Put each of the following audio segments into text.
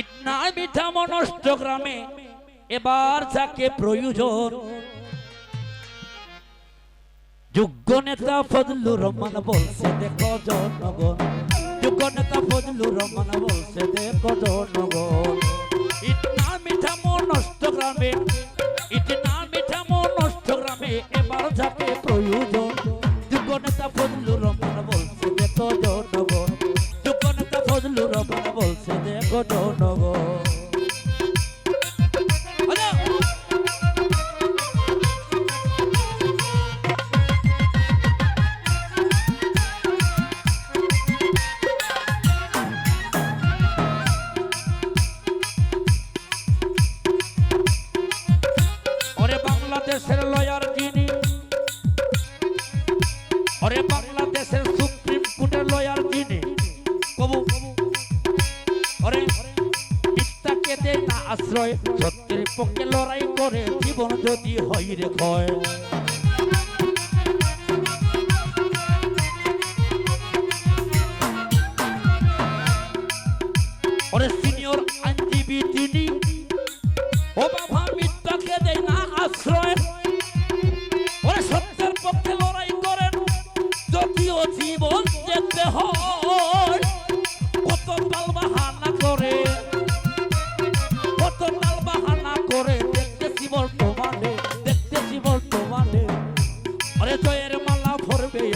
ইটনা মিঠা মনষ্ট গ্রামে এবার যাকে প্রয়োজন। যোগ্য নেতা ফজলুর রহমান বলছে, দেখো জনগণ। যোগ্য নেতা ফজলুর রহমান বলছে, দেখো জনগণ। ইটনা মিঠা মনষ্ট গ্রামে ইটনা মিঠা মনষ্ট গ্রামে এবার যাকে প্রয়োজন। বলছে দেখো আশ্রয় সত্যের পক্ষে লড়াই করে জীবন যদি হয় রে ক্ষয়।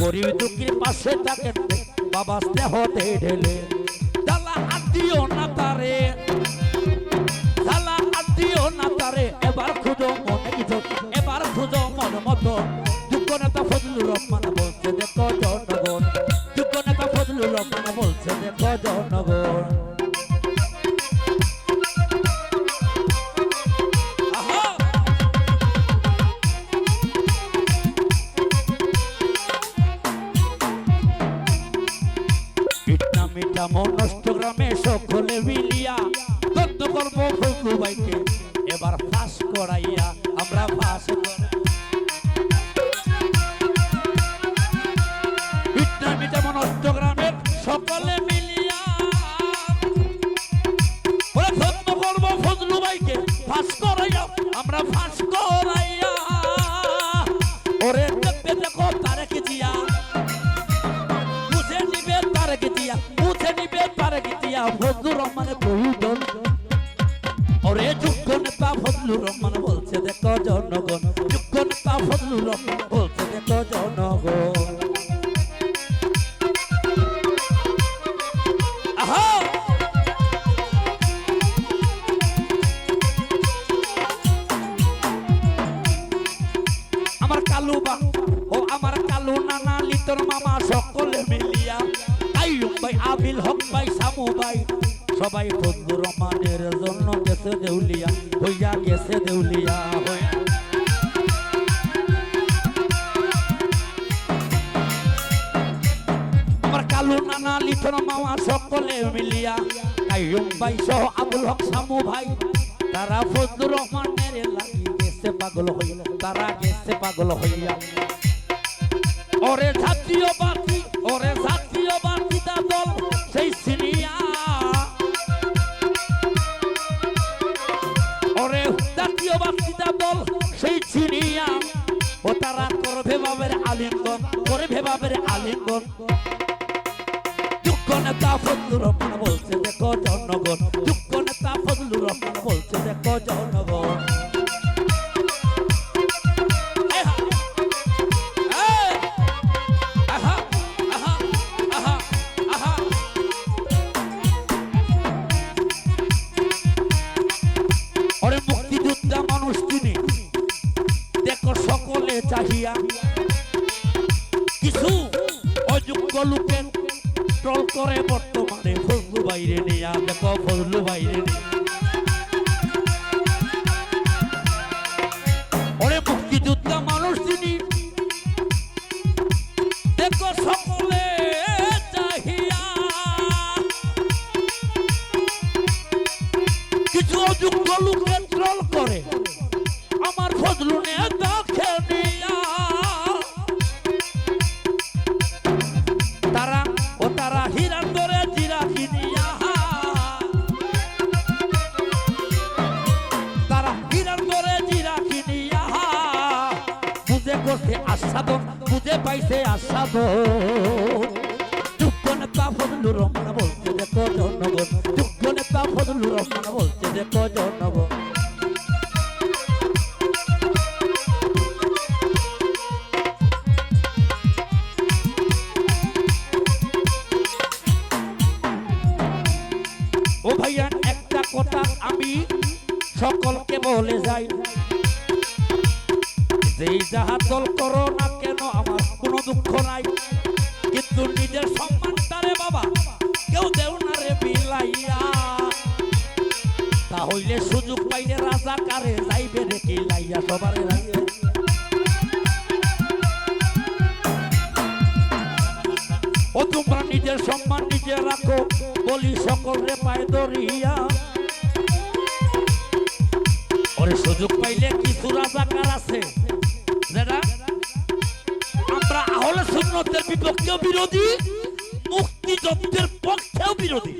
গরিব দুঃখীর পাশে তাকে বাবা স্নেহ ঢেলে। জ্বালা আত্মীয় না তারে। জ্বালা আত্মীয় না তারে। এবার খুঁজো মনে কিছু এবার খুঁজো মন মতো। দুঃখ নেতা ফজলুর রহমান বলছে, দেখো জনগণ মিঠা মনষ্ট গ্রামে সকলে মিলিয়া তত্ত্ব করব ভাইকে এবার ফাঁস করাইয়া আমরা ফাঁস করাই বলছে কালু বা, ও কালু নানা লিতর মামা সকলে মিলিয়া আইয়ুব ভাই আবিল হক ভাই সামু ভাই সবাই ফজলুর রহমানের জন্য গেছে দেউলিয়া, হইয়া গেছে দেউলিয়া, হইয়া কালু মামা সকলে মিলিয়া। কাইয়ুম ভাই, সহ আবুল হক সামু ভাই। তারা ফজলুর রহমানের লাগি গেছে পাগল হইয়া। তারা গেছে পাগল হইয়া। ওরে জাতীয় বাতি ওরে জাতীয় বাতি দল, সেই সিনিয়া। ওরে জাতীয় বাতি দল, সেই চিনিয়া ও তারা করবে বাবের আলিঙ্গন, করবে বাবের আলিঙ্গন। ফজলুর রহমান বলছে, দেখো জনগণ। যোগ্য নেতা ফজলুর রহমান বলছে, দেখো জনগণ। দেখো চাহিয়া। কিছু অযোগ্য লোকের ট্রল করে বর্তমানে ফজলু বাইরে নিয়া দেখো ফজলু বাইরে। নিয়া পাইছে আস্বাদন যোগ্য নেতা ফজলুর বলছে, দেখো জনগণ। যোগ্য নেতা ফজলুর বলছে, দেখো জনগণ। ও ভাইয়া, একটা কথা আমি সকলকে বলে যাই। যেই যাহা দল করো না কেন দুঃখ নাই। কিন্তু নিজের সম্মানটারে বাবা, কেউ দেও না রে বিলাইয়া তাহলে সুযোগ পাইলে রাজা কারে যাইবে রে কিলাইয়া, সবারে রাইয়া ও তোমরা নিজের সম্মান নিজে রাখো, বলি সকল পায়ে দরিয়া সুযোগ পাইলে কিছু রাজাকার আছে। আহলে সুন্নতের বিপক্ষেও বিরোধী, মুক্তিযুদ্ধের পক্ষেও বিরোধী।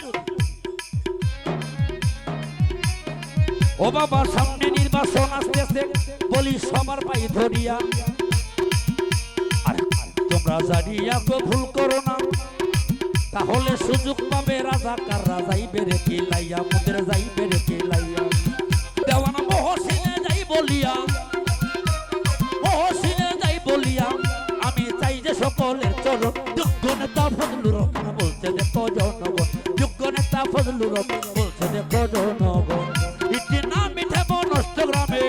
ও বাবা সামনে নির্বাচন আসতেছে বলি সবার পায়ে ধরিয়া। তোমরা জানিয়া তো ভুল করো না। তাহলে সুযোগ পাবে রাজাকার যাইবে রে কিলাইয়া মুদের যাইবে রে রহমান বলছে দেখো জনগণ ইটি না মিঠে নষ্ট গ্রামে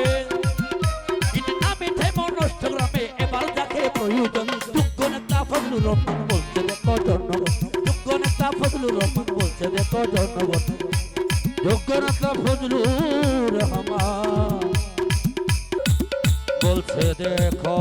ইটি না মিঠে নষ্ট গ্রামে এবার যাকে প্রয়োজন। যোগ্য নেতা ফজলুর রহমান বলছে দেখো জনগণ যোগ্য নেতা ফজলুর রহমান বলছে দেখো জনগণ যোগ্য নেতা ফজলুর রহমান বলছে, দেখো